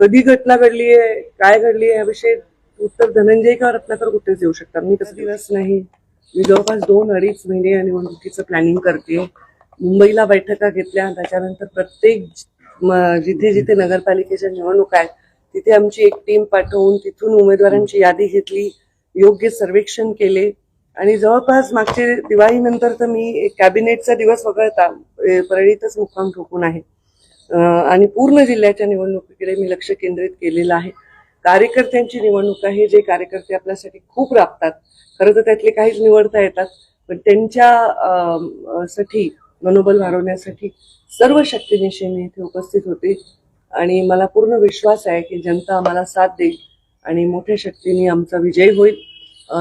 कधी घटना घडली आहे काय घडली आहे याविषयी उत्तर धनंजय किंवा रत्नाकर कुठेच देऊ शकतात. मी तसं दिवस नाही. मी जवळपास दोन अडीच महिने या निवडणुकीचं प्लॅनिंग करते. मुंबईला बैठका घेतल्या त्याच्यानंतर प्रत्येक जिथे जिथे नगरपालिकेच्या निवडणुका आहेत तिथे आमची एक टीम पाठवून तिथून उमेदवारांची यादी घेतली योग्य सर्वेक्षण केले. आणि जवळपास मागचे दिवाळीनंतर तर मी एक कॅबिनेटचा दिवस वगळता परळीतच मुक्काम ठोकून आहे. आणि पूर्ण जिल्ह्याच्या निवडणुकीकडे मी लक्ष केंद्रित केलेलं आहे. कार्यकर्त्यांची निवडणूक आहे जे कार्यकर्ते आपल्यासाठी खूप राबतात. खरं तर त्यातले काहीच निवडता येतात पण त्यांच्या साठी मनोबल वाढवण्यासाठी सर्व शक्तीनिशी मी इथे उपस्थित होते. आणि मला पूर्ण विश्वास आहे की जनता आम्हाला साथ देईल आणि मोठ्या शक्तीने आमचा विजय होईल.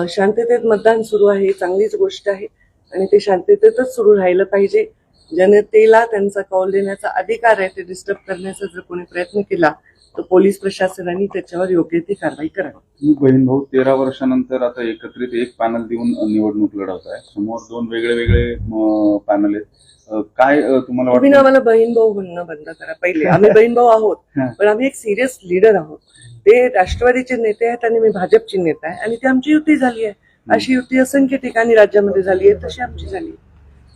शांततेत मतदान सुरू आहे ही चांगलीच गोष्ट आहे. आणि ते शांततेतच सुरू राहिलं पाहिजे. जनतेला त्यांचा कौल देण्याचा अधिकार आहे ते डिस्टर्ब करण्याचा जर कोणी प्रयत्न केला तर पोलीस प्रशासनाने त्याच्यावर योग्य ती कारवाई करावी. तुम्ही बहीण भाऊ तेरा वर्षानंतर आता एकत्रित एक पॅनल देऊन निवडणूक लढवत आहे समोर दोन वेगळे वेगळे पॅनल आहेत. काय तुम्हाला तुम्ही ना आम्हाला बहीण भाऊ म्हणणं बंद करा. पहिले आम्ही बहीण भाऊ आहोत. पण आम्ही एक सिरियस लीडर आहोत. ते राष्ट्रवादीचे नेते आहेत आणि मी भाजपची नेता आहे आणि ती आमची युती झाली आहे. अशी युती असंख्य ठिकाणी राज्यामध्ये झाली आहे तशी आमची झाली आहे.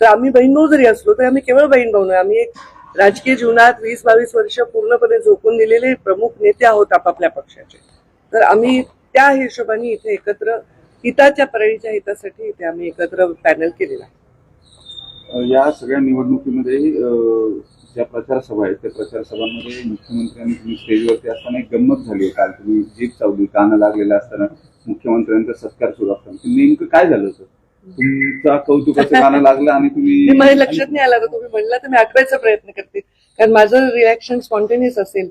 तर आम्ही बहीण भाऊ जरी असलो तर आम्ही केवळ बहीण भाऊ नाही. आम्ही एक राजकीय जीवनात वीस बावीस वर्ष पूर्णपणे झोकून दिलेले प्रमुख नेते आहोत आपापल्या पक्षाचे. तर आम्ही त्या हिशोबाने इथे एकत्र हिताच्या परळीच्या हितासाठी इथे आम्ही एकत्र पॅनल केलेला आहे. या सगळ्या निवडणुकीमध्ये ज्या प्रचार सभा आहेत त्या प्रचार सभांमध्ये मुख्यमंत्र्यांनी तुम्ही स्टेजवरती असताना एक गंमत झाली आहे. काल तुम्ही जीप चावली कानं लागलेला असताना मुख्यमंत्र्यांचा सत्कार सुरू असताना. नेमकं काय झालं होतं? तुमचा कौतुकाचं गाणं लागलं आणि मी तुम्ही माझ्या लक्षात नाही आला. तर तुम्ही म्हणला तर मी आठवायचा प्रयत्न करते. कारण माझं रिॲक्शन स्पॉन्टेनियस असेल.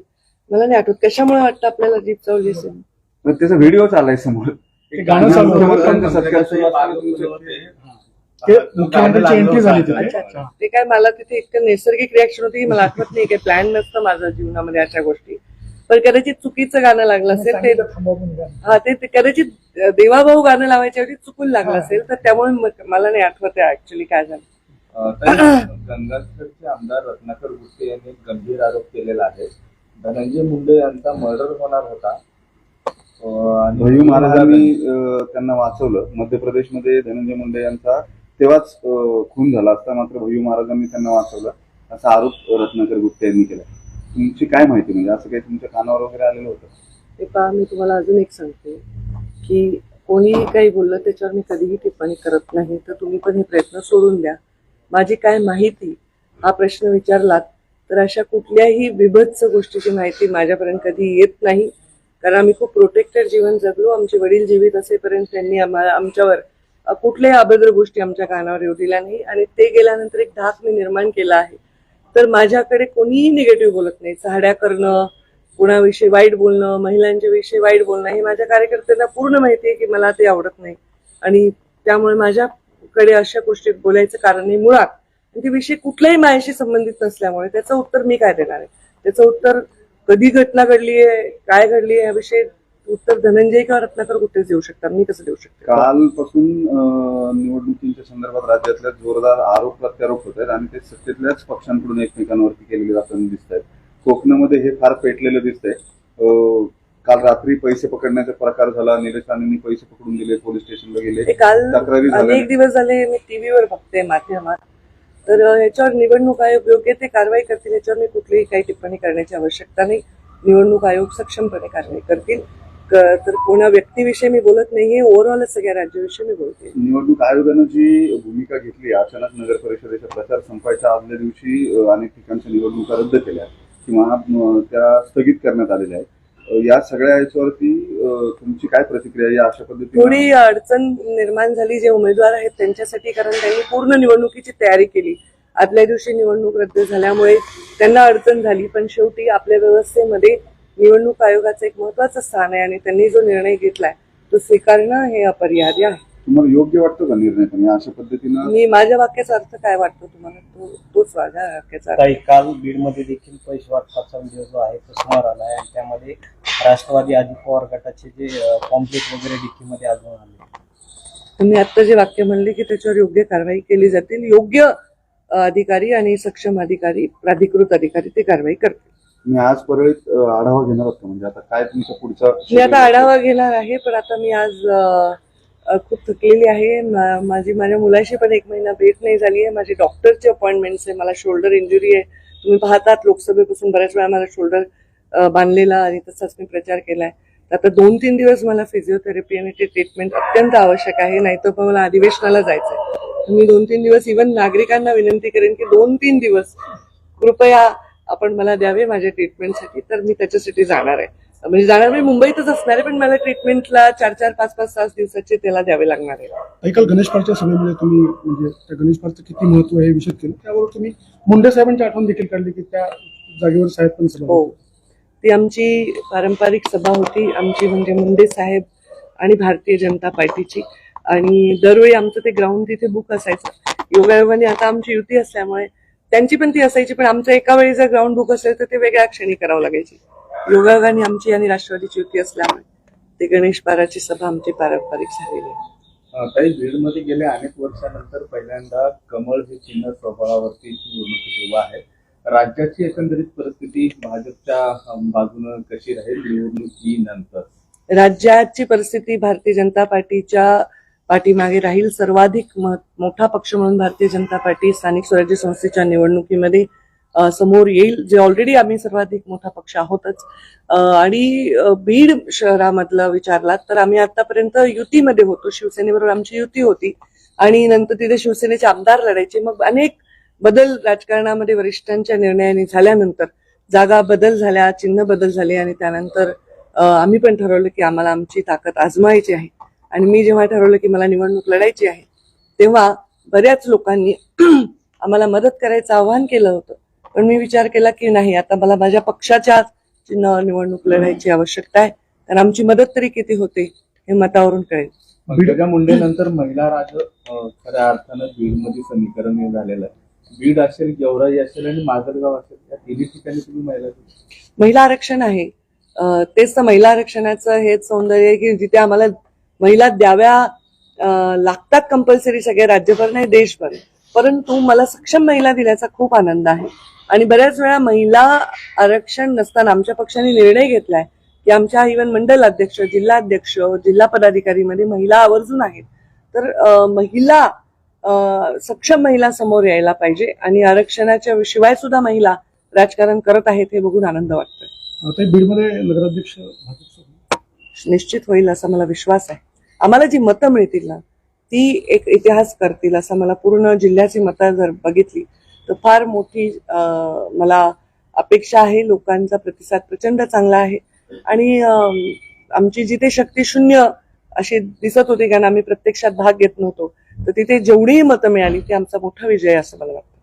मला नाही आठवत. कशामुळे वाटतं आपल्याला जीप चावली असेल? त्याचा व्हिडिओ चाललाय समोर. ते गाणं चालू होतं. मुख्यमंत्र्यांचा सत्कार सुरू असताना तुमचं- ते मुख्यमंत्र्यांची एंट्री झाली तिथे अच्छा अच्छा. ते काय मला तिथे इतकं नैसर्गिक रिॲक्शन होती की मला आठवत नाही. काही प्लॅन नसतं माझं जीवनामध्ये अशा गोष्टी. पण कदाचित चुकीचं गाणं लागलं असेल ते हा ते कदाचित देवाभाऊ गाणं लावायच्या ऐवजी चुकून लागलं असेल तर त्यामुळे म- मला नाही आठवत आहे ऍक्च्युली काय झालं. गंगाखेडचे आमदार रत्नाकर गुट्टे यांनी गंभीर आरोप केलेला आहे. धनंजय मुंडे यांचा मर्डर होणार होता. भैयू महाराजांनी त्यांना वाचवलं. मध्य प्रदेशमध्ये धनंजय मुंडे यांचा तेव्हाच खून झाला असता मात्र भैयू महाराजांनी त्यांना वाचवलं असा आरोप रत्नाकर गुप्ते यांनी केला. तुमची काय माहिती? म्हणजे असं काही तुमच्या कानावर वगैरे आलेलं होतं? ते पहा मी तुम्हाला अजून एक सांगते की कोणीही काही बोललं त्याच्यावर मी कधीही टिप्पणी करत नाही. तर तुम्ही पण हे प्रयत्न सोडून द्या. माझी काय माहिती? हा प्रश्न विचारलात तर अशा कुठल्याही विभत्स गोष्टीची माहिती माझ्यापर्यंत कधी येत नाही. कारण आम्ही खूप प्रोटेक्टेड जीवन जगलो. आमचे वडील जीवित असेपर्यंत त्यांनी आम्हाला आमच्यावर अ, कुठल्याही अभद्र गोष्टी आमच्या कानावर येऊ दिल्या नाही. आणि ते गेल्यानंतर एक धाक मी निर्माण केला आहे. तर माझ्याकडे कोणीही निगेटिव्ह बोलत नाही. चाड्या करणं कुणाविषयी वाईट बोलणं महिलांच्या विषयी वाईट बोलणं हे माझ्या कार्यकर्त्यांना पूर्ण माहिती आहे की मला ते आवडत नाही. आणि त्यामुळे माझ्याकडे अशा गोष्टी बोलायचं कारण हे मुळात. ते विषय कुठल्याही माझ्याशी संबंधित नसल्यामुळे त्याचं उत्तर मी काय देणार आहे? त्याचं उत्तर कधी घटना घडली आहे काय घडली आहे याविषयी उत्तर धनंजय किंवा रत्नाकर कुठेच देऊ शकतात? मी कसं देऊ शकते? कालपासून अ, निवडणुकीच्या संदर्भात राज्यातल्या जोरदार आरोप प्रत्यारोप होत आहेत आणि ते सत्तेतल्याच पक्षांकडून एकमेकांवरती केलेले जाताना दिसत आहेत. कोकणामध्ये हे फार पेटलेलं दिसतंय अ, काल रात्री पैसे पकडण्याचा प्रकार झाला. निलेश राणेंनी पैसे पकडून दिले पोलीस स्टेशनला गेले. काल तक्रारी झाल्या. अनेक दिवस झाले मी टीव्हीवर बघते माध्यमात. तर अ, ह्याच्यावर निवडणूक आयोग योग्य ते कारवाई करतील याच्यावर मी कुठलीही काही टिप्पणी करण्याची आवश्यकता नाही. निवडणूक आयोग सक्षमपणे कारवाई करतील. तर कोणा व्यक्तीविषयी मी बोलत नाही हे ओव्हरऑलच सगळ्या राज्याविषयी मी बोलते निवडणूक आयोगानं जी भूमिका घेतली अचानक नगर परिषदेचा प्रचार संपायच्या आदल्या दिवशी अनेक ठिकाणच्या निवडणुका रद्द केल्या किंवा त्या स्थगित करण्यात आलेल्या आहेत. या सगळ्या याच्यावरती तुमची काय प्रतिक्रिया? या अशा पद्धतीने थोडी अडचण निर्माण झाली जे उमेदवार आहेत त्यांच्यासाठी कारण त्यांनी पूर्ण निवडणुकीची तयारी केली. आदल्या दिवशी निवडणूक रद्द झाल्यामुळे त्यांना अडचण झाली पण शेवटी आपल्या व्यवस्थेमध्ये निवडणूक आयोगाचं एक महत्वाचं स्थान आहे आणि त्यांनी जो निर्णय घेतलाय तो स्वीकारणं हे अपरिहार्य आहे. तुम्हाला योग्य वाटतो का निर्णय पण या अशा पद्धतीनं? मी माझ्या वाक्याचा अर्थ काय वाटतो तुम्हाला? तो तोच माझ्या वाक्याचा अर्थ. काही काल बीडमध्ये देखील पैसे वाटपाचा व्हिडिओ जो आहे तो समोर आला आहे आणि त्यामध्ये राष्ट्रवादी अजित पवार गटाचे जे कॉम्प्लेट वगैरे डिक्कीमध्ये अजून आले. तुम्ही आता जे वाक्य म्हणले की त्याच्यावर योग्य कारवाई केली जातील योग्य अ, अधिकारी आणि सक्षम अधिकारी प्राधिकृत अधिकारी ते कारवाई करतील. मी आज परळीत अं, आढावा घेणार होतो. म्हणजे आता काय तुमचा पुढचा मी आता आढावा घेणार आहे पण आता मी आज अ, अ, खूप थकलेली आहे. मा- माझी माझ्या मुलाशी पण एक महिना भेट नाही झाली आहे. माझी डॉक्टरची अपॉइंटमेंट्स आहे. मला शोल्डर इंजुरी आहे. तुम्ही पाहतात लोकसभेपासून बऱ्याच वेळा मला शोल्डर बांधलेला आणि तसाच मी प्रचार केलाय. तर आता दोन तीन दिवस मला फिजिओथेरपी आणि ते ट्रीटमेंट अत्यंत आवश्यक आहे. नाहीतर मग मला अधिवेशनाला जायचं आहे मी दोन तीन दिवस इव्हन नागरिकांना विनंती करेन की दोन तीन दिवस कृपया आपण मला द्यावे माझ्या ट्रीटमेंटसाठी तर मी त्याच्यासाठी जाणार आहे. म्हणजे जाणार मी मुंबईतच असणार आहे पण मला ट्रीटमेंटला चार चार पाच पाच सहा दिवसाचे त्याला द्यावे लागणार आहे. ऐकाल गणेश पारच्या सभेमध्ये तुम्ही म्हणजे त्या गणेश पारचं किती महत्त्व आहे हे विषय केलं. त्यावर तुम्ही मुंडे साहेबांची आठवण देखील काढली की त्या जागेवर साहेब पण सभा हो. ती आमची पारंपरिक सभा होती आमची म्हणजे मुंडे साहेब आणि भारतीय जनता पार्टीची. आणि दरवेळी आमचं ते ग्राउंड तिथे बुक असायचं. योगायोगाने आता आमची युती असल्यामुळे त्यांची पण ती असायची पण आमचं एका वेळी जर ग्राउंड बुक असेल तर ते वेगळ्या क्षणी करावं लागायची. योगायोगाने आमची आणि राष्ट्रवादीची युती असल्यामुळे ते गणेश पाराची सभा आमची पारंपरिक झालेली आहे. ताई बीडमध्ये गेल्या अनेक वर्षानंतर पहिल्यांदा कमळ हे चिन्ह स्वबळावरती निवडणुकीत उभं आहे. राज्याची एकंदरीत परिस्थिती भाजपच्या बाजूनं कशी राहील? निवडणुकीनंतर. राज्याची परिस्थिती भारतीय जनता पार्टीच्या पाठीमागे राहील सर्वाधिक मोठा पक्ष म्हणून भारतीय जनता पार्टी स्थानिक स्वराज्य संस्थेच्या निवडणुकीमध्ये समोर येईल जे ऑलरेडी आम्ही सर्वाधिक मोठा पक्ष आहोतच. आणि बीड शहरामधलं विचारलात तर आम्ही आतापर्यंत युतीमध्ये होतो. शिवसेनेबरोबर आमची युती होती. आणि नंतर तिथे शिवसेनेचे आमदार लढायचे. मग अनेक बदल राजकारणामध्ये वरिष्ठांच्या निर्णयाने झाल्यानंतर जागा बदल झाल्या चिन्ह बदल झाले आणि त्यानंतर आम्ही पण ठरवलं की आम्हाला आमची ताकद आजमायची आहे. आणि मी जेव्हा ठरवलं की मला निवडणूक लढायची आहे तेव्हा बऱ्याच लोकांनी आम्हाला मदत करायचं आवाहन केलं होतं. पण मी विचार केला की नाही आता मला माझ्या पक्षाच्या चिन्ह निवडणूक लढायची आवश्यकता आहे तर आमची मदत तरी किती होते हे मतावरून कळेल. पंकजा मुंडे नंतर महिला राज खऱ्या अर्थानं बीडमध्ये समीकरण हे झालेलं आहे. बीड असेल गेवराई असेल आणि माजलगाव असेल या तिन्ही ठिकाणी तुम्ही महिला महिला आरक्षण आहे. तेच तर महिला आरक्षणाचं हेच सौंदर्य आहे की जिथे आम्हाला महिला द्याव्या लागतात कंपल्सरी सगळे राज्यभर नाही देशभर. परंतु मला सक्षम महिला दिल्याचा खूप आनंद आहे. आणि बऱ्याच वेळा महिला आरक्षण नसताना आमच्या पक्षाने निर्णय घेतलाय की आमच्या इव्हन मंडल अध्यक्ष जिल्हा अध्यक्ष जिल्हा पदाधिकारीमध्ये महिला आवर्जून आहेत. तर महिला सक्षम महिला समोर यायला पाहिजे आणि आरक्षणाच्या शिवाय सुद्धा महिला राजकारण करत आहेत हे बघून आनंद वाटतोय. बीडमध्ये नगराध्यक्ष निश्चित होईल असा मला विश्वास आहे. आम्हाला जी मतं मिळतील ना ती एक इतिहास करतील असं मला पूर्ण जिल्ह्याची मतं जर बघितली तर फार मोठी मला अपेक्षा आहे. लोकांचा प्रतिसाद प्रचंड चांगला आहे. आणि आमची जिथे शक्ती शून्य अशी दिसत होती कारण आम्ही प्रत्यक्षात भाग घेत नव्हतो तर तिथे जेवढीही मतं मिळाली ती आमचा मोठा विजय असं मला वाटतं.